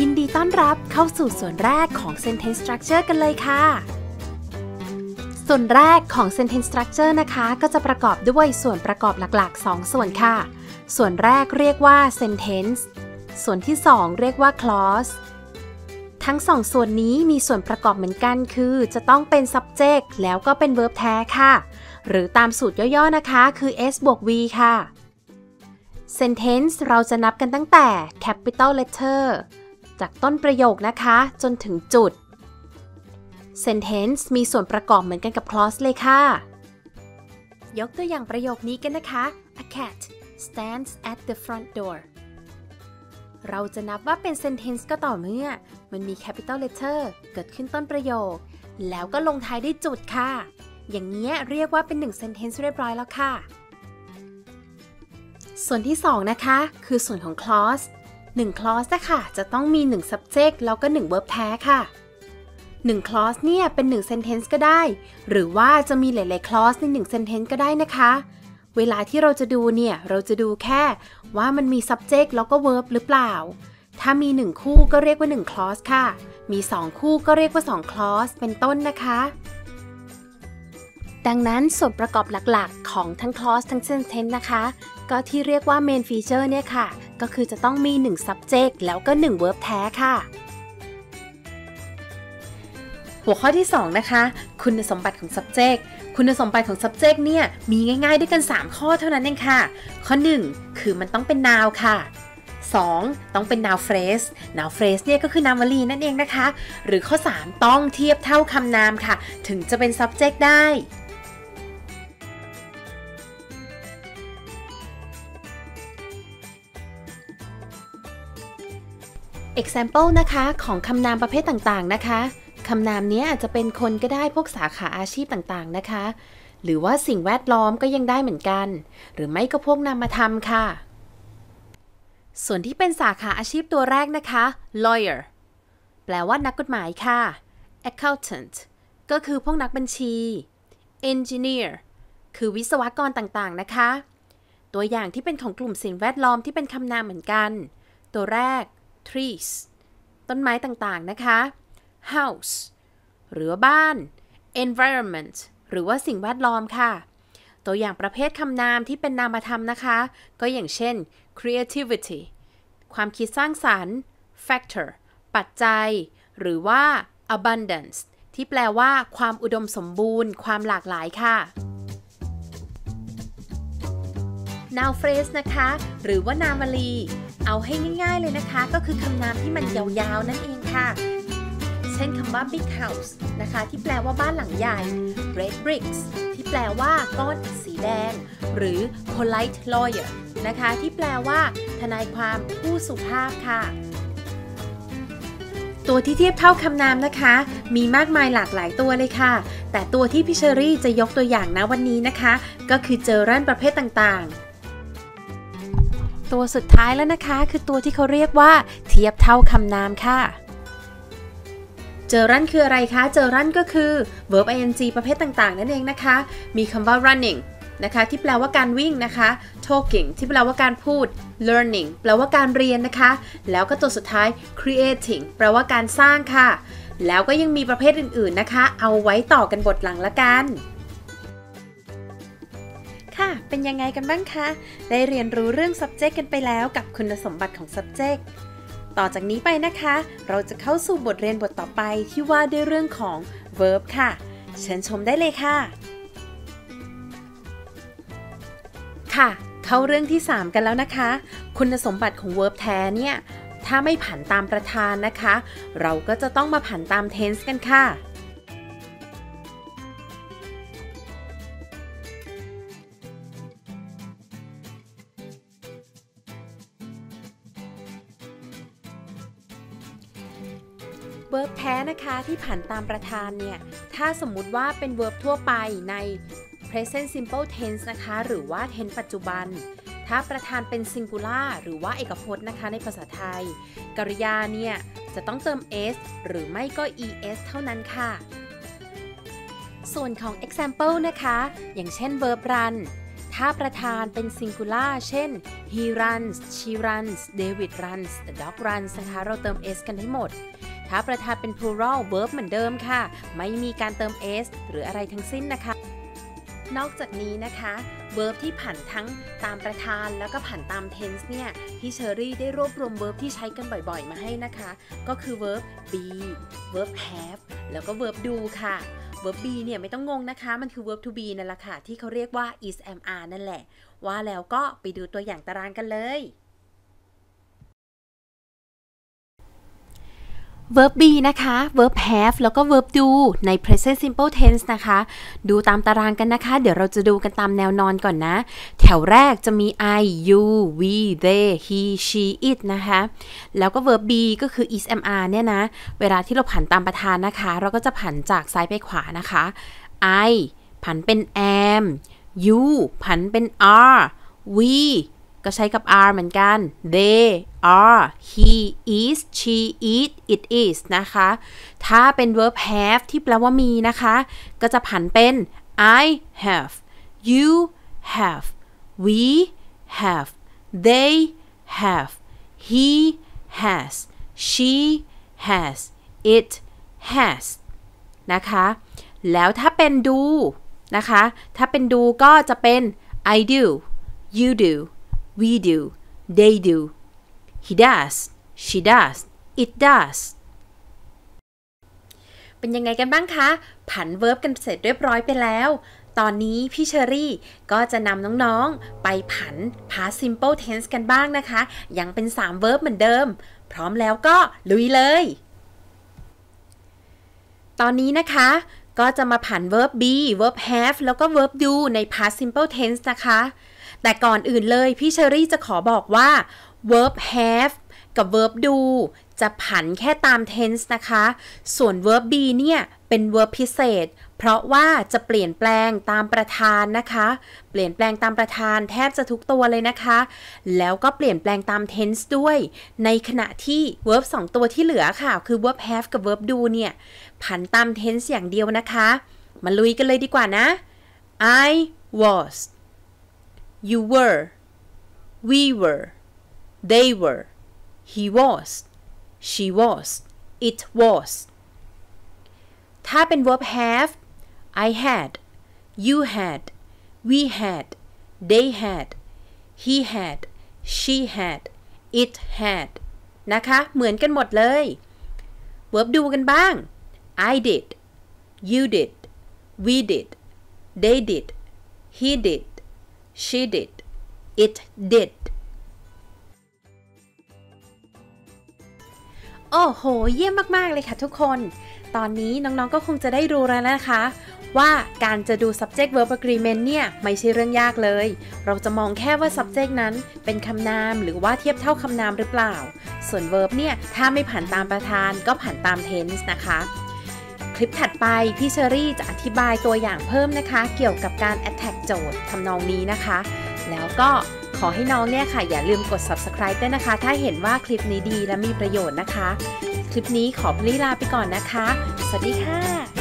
ยินดีต้อนรับเข้าสู่ส่วนแรกของ sentence structure กันเลยค่ะ ส่วนแรกของ sentence structure นะคะ ก็จะประกอบด้วยส่วนประกอบหลักๆ 2 ส่วนค่ะ ส่วนแรกเรียกว่า sentence ส่วนที่ 2 เรียกว่า clause ทั้งสองส่วนนี้มีส่วนประกอบเหมือนกันคือ จะต้องเป็น subject แล้วก็เป็น verb แท้ค่ะ หรือตามสูตรย่อๆนะคะคือ s บวก v ค่ะ sentence เราจะนับกันตั้งแต่ capital letter จากต้นประโยคนะคะ จนถึงจุด sentence มีส่วนประกอบเหมือนกันกับ clause เลยค่ะ ยกตัวอย่างประโยคนี้กันนะคะ a cat stands at the front door เราจะนับว่าเป็น sentence ก็ต่อเมื่อ มันมี capital letter เกิดขึ้นต้นประโยค แล้วก็ลงท้ายด้วยจุดค่ะ อย่างนี้เรียกว่าเป็น1 sentence เรียบร้อยแล้วค่ะ ส่วนที่ 2 นะคะ คือส่วนของ clause 1 clause นะคะจะต้องมี 1 subject แล้วก็ 1 verb แท้ค่ะ 1 clause เนี่ยเป็น 1 sentence ก็ได้ หรือว่าจะมีหลาย ๆ clause ใน 1 sentence ก็ได้นะคะ เวลาที่เราจะดูเนี่ย เราจะดูแค่ว่ามันมี subject แล้วก็ verb หรือเปล่า ถ้ามี 1 คู่ก็เรียกว่า 1 clause ค่ะ มี 2 คู่ก็เรียกว่า 2 clause เป็นต้นนะคะ ดังนั้นส่วนประกอบหลักๆ ของทั้ง clause ทั้ง sentence นะคะ ก็ที่เรียกว่า main feature เนี่ยค่ะ ก็คือจะต้องมี 1 subject แล้วก็ 1 verb แท้ค่ะ หัวข้อที่ 2 นะคะ คุณสมบัติของ subject คุณสมบัติของ subject เนี่ยมีง่ายๆ ด้วยกัน 3 ข้อเท่านั้นเองค่ะ ข้อ 1 คือมันต้องเป็น noun ค่ะ 2. ต้องเป็น noun phrase noun phrase เนี่ยก็คือนามวลีนั่นเองนะคะ หรือข้อ 3 ต้องเทียบเท่าคำนามค่ะ ถึงจะเป็น subject ได้ example นะคะของคำนามประเภทต่างๆนะคะคำนามนี้อาจจะเป็นคนก็ได้พวกสาขาอาชีพต่างๆนะคะ หรือว่าสิ่งแวดล้อมก็ยังได้เหมือนกัน หรือไม่ก็พวกนามธรรมค่ะ ส่วนที่เป็นสาขาอาชีพตัวแรกนะคะ lawyer แปลว่านักกฎหมายค่ะ accountant ก็คือพวกนักบัญชี engineer คือวิศวกรต่างๆนะคะ ตัวอย่างที่เป็นของกลุ่มสิ่งแวดล้อมที่เป็นคำนามเหมือนกัน ตัวแรก trees ต้นไม้ต่างๆนะคะ house หรือบ้าน environment หรือว่าสิ่งแวดล้อมค่ะ ตัวอย่างประเภทคำนามที่เป็นนามธรรมนะคะ ก็อย่างเช่น creativity ความคิดสร้างสรรค์ factor ปัจจัย หรือว่า abundance ที่แปลว่าความอุดมสมบูรณ์ ความหลากหลายค่ะ noun phrase นะคะ หรือว่านามวลี เอาให้ง่ายๆเลยนะคะ ก็คือคำนามที่มันยาวๆนั่นเองค่ะ เช่นคำว่า big house นะคะ ที่แปลว่าบ้านหลังใหญ่ red bricks ที่แปลว่าก้อนสีแดง หรือ polite lawyer นะคะ ที่แปลว่า ทนายความผู้สุภาพค่ะตัวที่เทียบเท่าคำนามนะคะ มีมากมายหลากหลายตัวเลยค่ะ แต่ตัวที่พี่เชอรี่จะยกตัวอย่างนะวันนี้นะคะ ก็คือเจอรันประเภทต่างๆ ตัวสุดท้ายแล้วนะคะ คือตัวที่เขาเรียกว่า เทียบเท่าคำนามค่ะ เจอรันคืออะไรคะ เจอรันก็คือ verb ing ประเภทต่างๆ นั่นเองนะคะ มีคำว่า running นะคะที่แปลว่าการวิ่งนะคะ talking ที่แปลว่าการพูด learning แปลว่าการเรียนนะคะ แล้วก็ตัวสุดท้าย creating แปลว่าการสร้างค่ะ แล้วก็ยังมีประเภทอื่นๆนะคะ เอาไว้ต่อกันบทหลังละกัน เป็นยังไงกันบ้างคะ ได้เรียนรู้เรื่อง subject กันไปแล้วกับคุณสมบัติของ subject ต่อจากนี้ไปนะคะ เราจะเข้าสู่บทเรียนบทต่อไปที่ว่าด้วยเรื่องของ verb ค่ะ เชิญชมได้เลยค่ะ ค่ะ เข้าเรื่องที่ 3 กันแล้วนะคะ คุณสมบัติของ verb แท้เนี่ย ถ้าไม่ผันตามประธานนะคะ เราก็จะต้องมาผันตาม tense กันค่ะ verb แท้นะคะที่ผันตามประธานเนี่ย ถ้าสมมุติว่าเป็น verb ทั่วไปใน present simple tense นะคะ หรือว่า tense ปัจจุบัน ถ้าประธานเป็น singular หรือว่าเอกพจน์นะคะในภาษาไทย กริยาเนี่ย จะต้องเติม s หรือไม่ก็ es เท่านั้นค่ะ ส่วนของ example นะคะ อย่างเช่น verb run ถ้าประธานเป็น singular เช่น he runs she runs David runs the dog runs นะคะ เราเติม s กันให้หมด ถ้าประธานเป็น plural verb เหมือนเดิมค่ะ ไม่มีการเติม s หรืออะไรทั้งสิ้นนะคะ นอกจากนี้นะคะ verb ที่ผันทั้งตามประธานแล้วก็ผันตาม tense เนี่ยพี่เชอรี่ได้รวบรวม verb ที่ใช้กันบ่อยๆ มาให้นะคะ ก็คือ verb be verb have แล้วก็ verb do ค่ะ verb be เนี่ยไม่ต้องงงนะคะ มันคือ verb to be นั่นแหละค่ะ ที่เขาเรียกว่า is am are นั่นแหละ ว่าแล้วก็ไปดูตัวอย่างตารางกันเลย verb be นะคะ verb have แล้วก็ verb do ใน present simple tense นะคะ ดูตามตารางกันนะคะ เดี๋ยวเราจะดูกันตามแนวนอนก่อนนะ แถวแรกจะมี I you we they he she it นะคะ แล้วก็ verb be ก็คือ is am are เนี่ยนะ เวลาที่เราผันตามประธานนะคะ เราก็จะผันจากซ้ายไปขวานะคะ I ผันเป็น am you ผันเป็น are we ก็ใช้กับ are เหมือนกัน they are he is she it it is นะคะ ถ้าเป็น verb have ที่แปลว่ามีนะคะ ก็จะผันเป็น I have you have we have they have he has she has it has นะคะ แล้วถ้าเป็น do นะคะ ถ้าเป็น do ก็จะเป็น I do you do we do they do he does she does it does เป็นยังไงกันบ้างคะ ผันเวิร์บกันเสร็จเรียบร้อยไปแล้ว ตอนนี้พี่เชอรี่ก็จะนำน้องๆ ไปผัน past simple tense กันบ้างนะคะ ยังเป็น 3 verb เหมือนเดิม พร้อมแล้วก็ลุยเลย ตอนนี้นะคะก็จะมาผัน verb be verb have แล้วก็ verb do ใน past simple tense นะคะ แต่ก่อนอื่นเลยพี่เชอรี่จะขอบอกว่า verb have กับ verb do จะผันแค่ตาม tense นะคะ ส่วน verb be เนี่ย เป็น verb พิเศษ เพราะว่าจะเปลี่ยนแปลงตามประธานนะคะ เปลี่ยนแปลงตามประธานแทบจะทุกตัวเลยนะคะ แล้วก็เปลี่ยนแปลงตาม tense ด้วย ในขณะที่ verb 2 ตัวที่เหลือค่ะ คือ verb have กับ verb do เนี่ย ผันตาม tense อย่างเดียวนะคะ มาลุยกันเลยดีกว่านะ I was you were we were they were he was she was it was ถ้าเป็น verb have I had you had we had they had he had she had it had นะคะ เหมือนกันหมดเลย verb do กันบ้าง I did you did we did they did he did She did it did โอ้โห เยี่ยมมาก ๆ เลยค่ะทุกคน ตอนนี้น้อง ๆ ก็คงจะได้รู้แล้วนะคะ ว่าการจะดู subject verb agreement เนี่ย ไม่ใช่เรื่องยากเลย เราจะมองแค่ว่า subject นั้นเป็นคำนามหรือว่าเทียบเท่าคำนามหรือเปล่า ส่วน verb เนี่ย ถ้าไม่ผ่านตามประธานก็ผ่านตาม tense นะคะ คลิปถัดไปพี่เชอรี่จะอธิบายตัวอย่างเพิ่มนะคะ เกี่ยวกับการ attack โจทย์ทำนองนี้นะคะ แล้วก็ขอให้น้องเนี่ยค่ะ อย่าลืมกด subscribe ด้วยนะคะ ถ้าเห็นว่าคลิปนี้ดีและมีประโยชน์นะคะ คลิปนี้ขอพลีลาไปก่อนนะคะ สวัสดีค่ะ